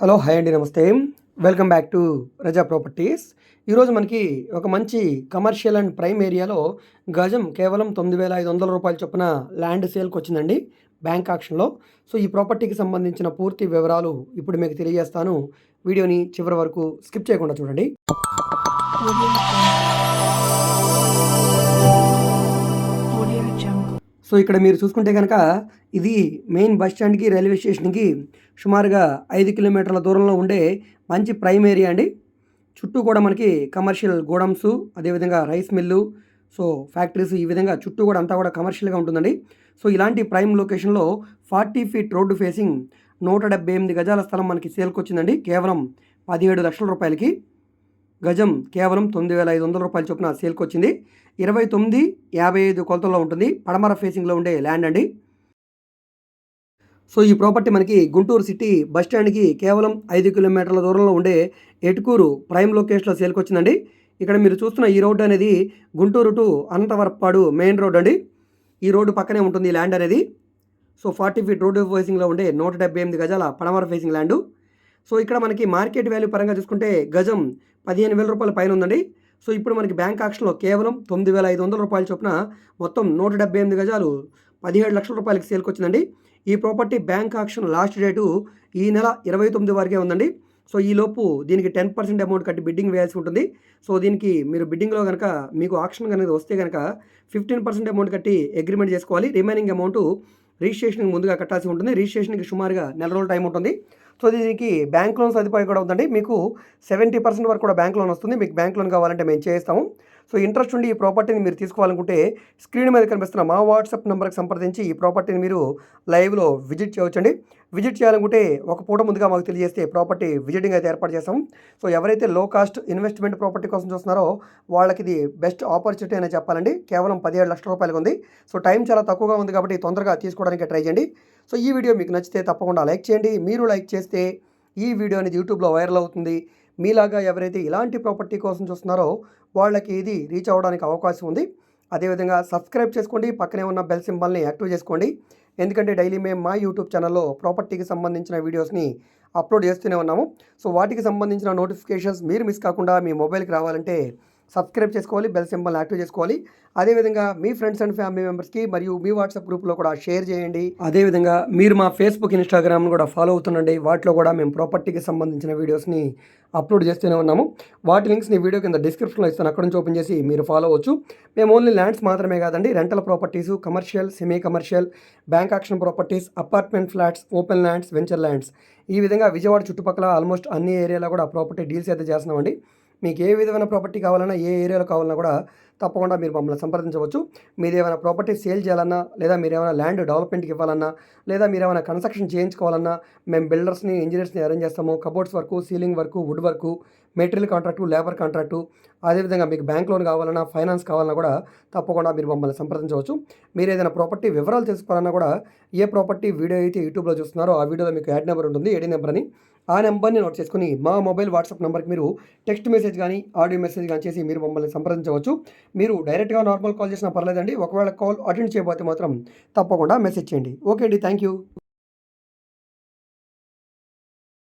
Hello hi అండి నమస్తే. Welcome back to Raza properties ఈరోజు మనకి ఒక మంచి కమర్షియల్ అండ్ ప్రైమ్ ఏరియాలో గజం కేవలం తొమ్మిది వేల ఐదు వందల రూపాయల చొప్పున ల్యాండ్ సేల్కి వచ్చిందండి బ్యాంక్ ఆక్షన్లో సో ఈ ప్రాపర్టీకి సంబంధించిన పూర్తి వివరాలు ఇప్పుడు మీకు తెలియజేస్తాను. వీడియోని చివరి వరకు స్కిప్ చేయకుండా చూడండి. సో ఇక్కడ మీరు చూసుకుంటే కనుక ఇది మెయిన్ బస్ స్టాండ్కి రైల్వే స్టేషన్కి సుమారుగా ఐదు కిలోమీటర్ల దూరంలో ఉండే మంచి ప్రైమ్ ఏరియా అండి. చుట్టూ కూడా మనకి కమర్షియల్ గోడమ్స్ అదేవిధంగా రైస్ మిల్లు సో ఫ్యాక్టరీస్ ఈ విధంగా చుట్టూ కూడా అంతా కూడా కమర్షియల్గా ఉంటుందండి. సో ఇలాంటి ప్రైమ్ లొకేషన్లో ఫార్టీ ఫీట్ రోడ్డు ఫేసింగ్ నూట డెబ్బై ఎనిమిది గజాల స్థలం మనకి సేల్కి వచ్చిందండి కేవలం పదిహేడు లక్షల రూపాయలకి. గజం కేవలం తొమ్మిది వేల ఐదు వందల రూపాయల చొప్పున సేల్కి వచ్చింది ఇరవై తొమ్మిది యాభై ఐదు కొలతల్లో ఉంటుంది. పడమర ఫేసింగ్లో ఉండే ల్యాండ్ అండి. సో ఈ ప్రాపర్టీ మనకి గుంటూరు సిటీ బస్ స్టాండ్కి కేవలం ఐదు కిలోమీటర్ల దూరంలో ఉండే ఎటుకూరు ప్రైమ్ లొకేషన్లో సేల్కి వచ్చిందండి ఇక్కడ మీరు చూస్తున్న ఈ రోడ్డు అనేది Guntur to Anantavarapadu main road అండి. ఈ రోడ్డు పక్కనే ఉంటుంది ఈ ల్యాండ్ అనేది. సో ఫార్టీ ఫీట్ రోడ్డు ఫేసింగ్లో ఉండే నూట డెబ్బై ఎనిమిది గజాల పడమర ఫేసింగ్ ల్యాండు. సో ఇక్కడ మనకి మార్కెట్ వాల్యూ పరంగా చూసుకుంటే గజం పదిహేను వేల రూపాయల పైన ఉందండి. సో ఇప్పుడు మనకి బ్యాంక్ ఆక్షన్లో కేవలం తొమ్మిది వేల ఐదు వందల రూపాయల చొప్పున మొత్తం నూట డెబ్బై ఎనిమిది గజాలు పదిహేడు లక్షల రూపాయలకి సేల్కి వచ్చిందండి. ఈ property bank auction last date ఈ నెల ఇరవై తొమ్మిది వరకే ఉందండి. సో ఈ లోపు దీనికి టెన్ పర్సెంట్ అమౌంట్ కట్టి బిడ్డింగ్ వేయాల్సి ఉంటుంది. సో దీనికి మీరు బిడ్డింగ్లో కనుక మీకు ఆక్షన్ కనుక వస్తే కనుక ఫిఫ్టీన్ పర్సెంట్ అమౌంట్ కట్టి అగ్రిమెంట్ చేసుకోవాలి. రిమైనింగ్ అమౌంట్ రిజిస్ట్రేషన్కి ముందుగా కట్టాల్సి ఉంటుంది. రిజిస్ట్రేషన్కి సుమారుగా నెల రోజుల టైం ఉంటుంది. సో దీనికి బ్యాంక్ లోన్ సదుపాయం కూడా ఉందండి. మీకు సెవెంటీ పర్సెంట్ వరకు కూడా బ్యాంక్ లోన్ వస్తుంది. మీకు బ్యాంక్ లోన్ కావాలంటే మేము చేస్తాము సో ఇంట్రెస్ట్ ఉండి ఈ ప్రాపర్టీని మీరు తీసుకోవాలనుకుంటే స్క్రీన్ మీద కనిపిస్తున్న మా వాట్సాప్ నెంబర్కి సంప్రదించి ఈ ప్రాపర్టీని మీరు లైవ్లో విజిట్ చేయవచ్చండి. విజిట్ చేయాలనుకుంటే ఒక పూట ముందుగా మాకు తెలియజేస్తే ప్రాపర్టీ విజిటింగ్ అయితే ఏర్పాటు చేస్తాం. సో ఎవరైతే లో కాస్ట్ ఇన్వెస్ట్మెంట్ ప్రాపర్టీ కోసం చూస్తున్నారో వాళ్ళకి ఇది బెస్ట్ ఆపర్చునిటీ అనే చెప్పాలండి. కేవలం పదిహేడు లక్షల రూపాయలకు ఉంది. సో టైం చాలా తక్కువగా ఉంది కాబట్టి తొందరగా తీసుకోవడానికి ట్రై చేయండి. సో ఈ వీడియో మీకు నచ్చితే తప్పకుండా లైక్ చేయండి. మీరు లైక్ చేస్తే ఈ వీడియో అనేది యూట్యూబ్లో వైరల్ అవుతుంది. మీలాగా ఎవరైతే ఇలాంటి ప్రాపర్టీ కోసం చూస్తున్నారో వాళ్ళకి ఇది రీచ్ అవ్వడానికి అవకాశం ఉంది. అదేవిధంగా సబ్స్క్రైబ్ చేసుకోండి పక్కనే ఉన్న బెల్ సింబల్ని యాక్టివ్ చేసుకోండి. ఎందుకంటే డైలీ మేము మా యూట్యూబ్ ఛానల్లో ప్రాపర్టీకి సంబంధించిన వీడియోస్ని అప్లోడ్ చేస్తూనే ఉన్నాము. సో వాటికి సంబంధించిన నోటిఫికేషన్స్ మీరు మిస్ కాకుండా మీ మొబైల్కి రావాలంటే సబ్స్క్రైబ్ చేసుకోవాలి బెల్ సింబల్ యాక్టివ్ చేసుకోవాలి. అదేవిధంగా మీ ఫ్రెండ్స్ అండ్ ఫ్యామిలీ మెంబర్స్కి మరియు మీ వాట్సాప్ గ్రూప్లో కూడా షేర్ చేయండి. అదేవిధంగా మీరు మా ఫేస్బుక్ ఇన్స్టాగ్రామ్ కూడా ఫాలో అవుతుండండి. వాటిలో కూడా మేము ప్రాపర్టీకి సంబంధించిన వీడియోస్ని అప్లోడ్ చేస్తూనే ఉన్నాము. వాటి లింక్స్ని వీడియో కింద డిస్క్రిప్షన్లో ఇస్తాను. అక్కడ నుంచి ఓపెన్ చేసి మీరు ఫాలో అవ్వచ్చు. మేము ఓన్లీ ల్యాండ్స్ మాత్రమే కాదండి rental properties commercial semi commercial bank auction properties apartment flats open lands venture lands. ఈ విధంగా విజయవాడ చుట్టుపక్కల ఆల్మోస్ట్ అన్ని ఏరియాలో కూడా ప్రాపర్టీ డీల్స్ అయితే చేస్తున్నామండి. మీకు ఏ విధమైన ప్రాపర్టీ కావాలన్నా ఏ ఏరియాలో కావాలన్నా కూడా తప్పకుండా మీరు మమ్మల్ని సంప్రదించవచ్చు. మీరు ఏమైనా ప్రాపర్టీ సేల్ చేయాలన్నా లేదా మీరు ఏమైనా ల్యాండ్ డెవలప్మెంట్కి ఇవ్వాలన్నా లేదా మీరు ఏమైనా కన్స్ట్రక్షన్ చేయించుకోవాలన్నా మేము బిల్డర్స్ని ఇంజనీర్స్ని అరేంజ్ చేస్తాము. Cupboards work ceiling work wood work material contract labour contract అదేవిధంగా మీకు బ్యాంక్ లోన్ కావాలన్నా ఫైనాన్స్ కావాలన్నా కూడా తప్పకుండా మీరు మమ్మల్ని సంప్రదించవచ్చు. మీరు ఏదైనా ప్రాపర్టీ వివరాలు తెలుసుకోవాలన్నా కూడా ఏ ప్రాపర్టీ వీడియో అయితే యూట్యూబ్లో చూస్తున్నారో ఆ వీడియోలో మీకు యాడ్ నెంబర్ ఉంటుంది ఏడీ నెంబర్ అని. ఆ నెంబర్ని నోట్ చేసుకుని మా మొబైల్ వాట్సాప్ నెంబర్కి మీరు టెక్స్ట్ మెసేజ్ కానీ ఆడియో మెసేజ్ కానీ చేసి మీరు మమ్మల్ని సంప్రదించవచ్చు. మీరు డైరెక్ట్గా నార్మల్ కాల్ చేసినా పర్లేదండి. ఒకవేళ కాల్ అటెండ్ చేయబోతే మాత్రం తప్పకుండా మెసేజ్ చేయండి. ఓకే అండి. Thank you.